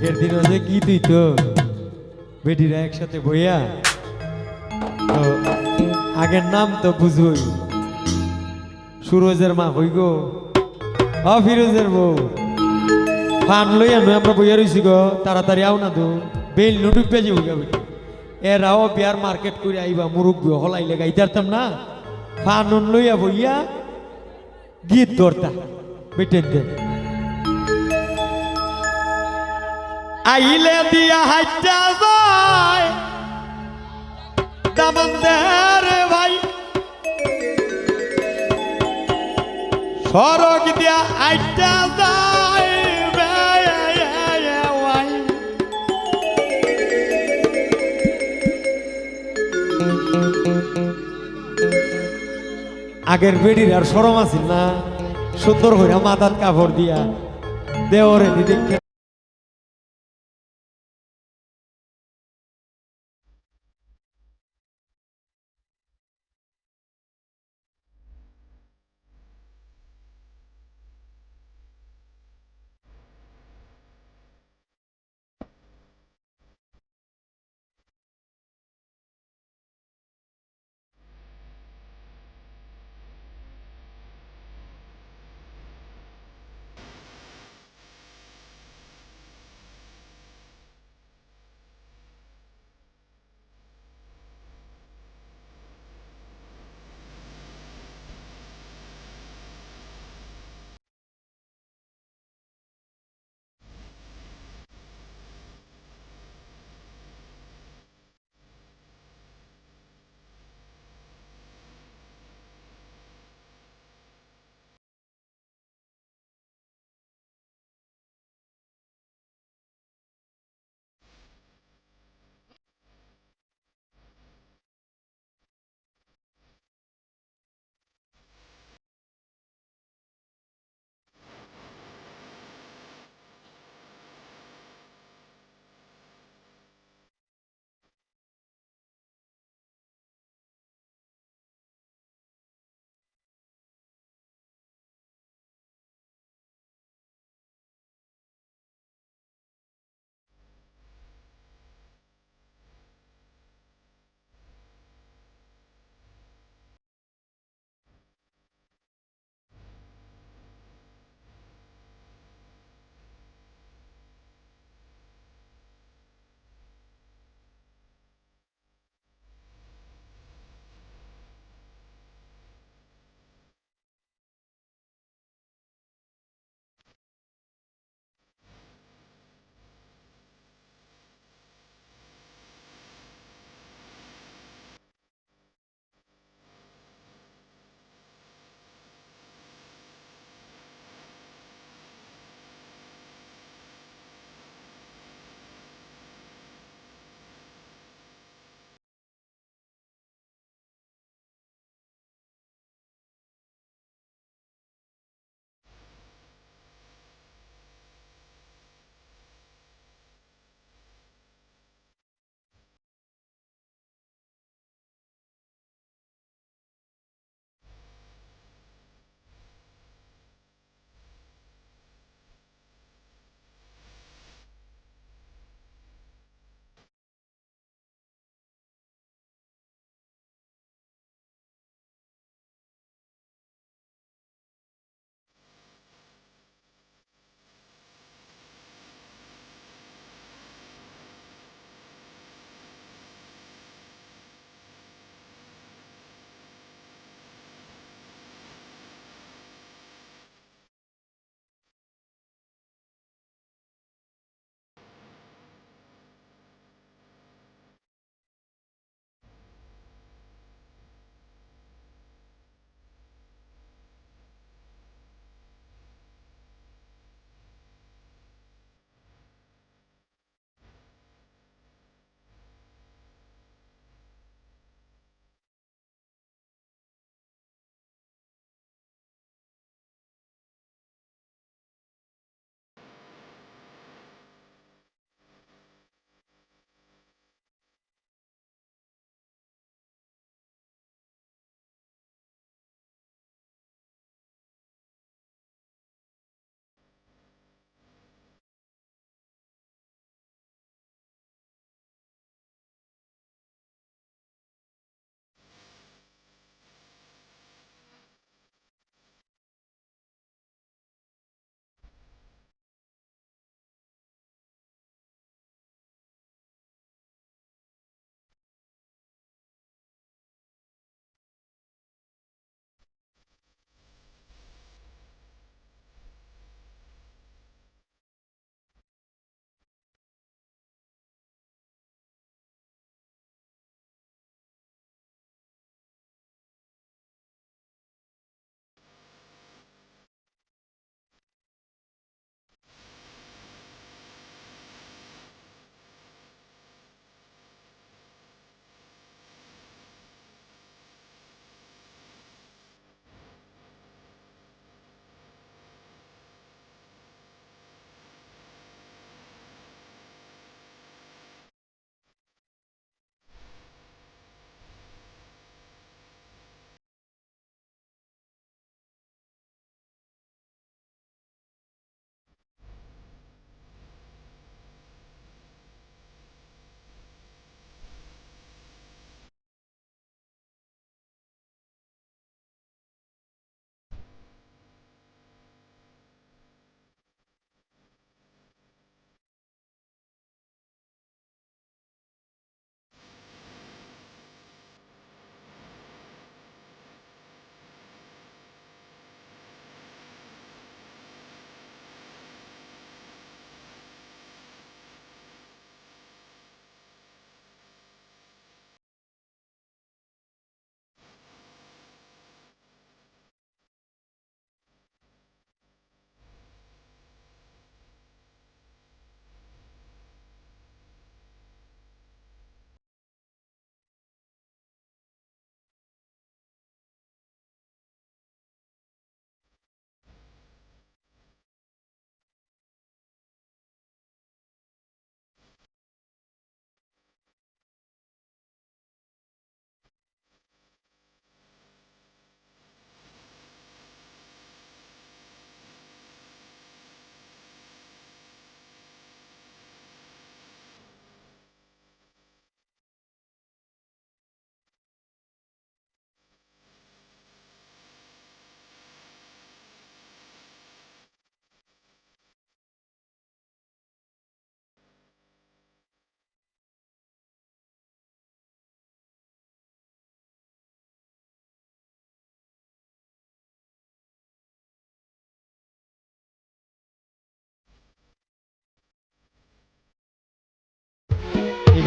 আগের দিন যে কি তুই তো? বেটিরা একসাথে বইয়া? তো আগের নাম তো বুঝবই সুরজের মা হই গো। অ, ফিরোজের বউ। ফান লইয়া নয় আমরা বইয়া রইছি গো। তাড়াতাড়ি আও না তো। বেল নুডুক পেজে হইয়া বেটি এরাও বিয়ার মার্কেট করে আইবা মুরুখ হলাইলে গাইতারতাম না? ফানুন লইয়া বইয়া গীত ধরতা। বেটের দেন আইলে দিয়া হাইটা যায়। দামান ভাই। সরক দিয়া আইটা যায় আগের বেডির আর সরম আছিল না। সুন্দর হইরা মাথার কাপড় দিয়া দেওরে দেখে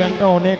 গানটা অনেক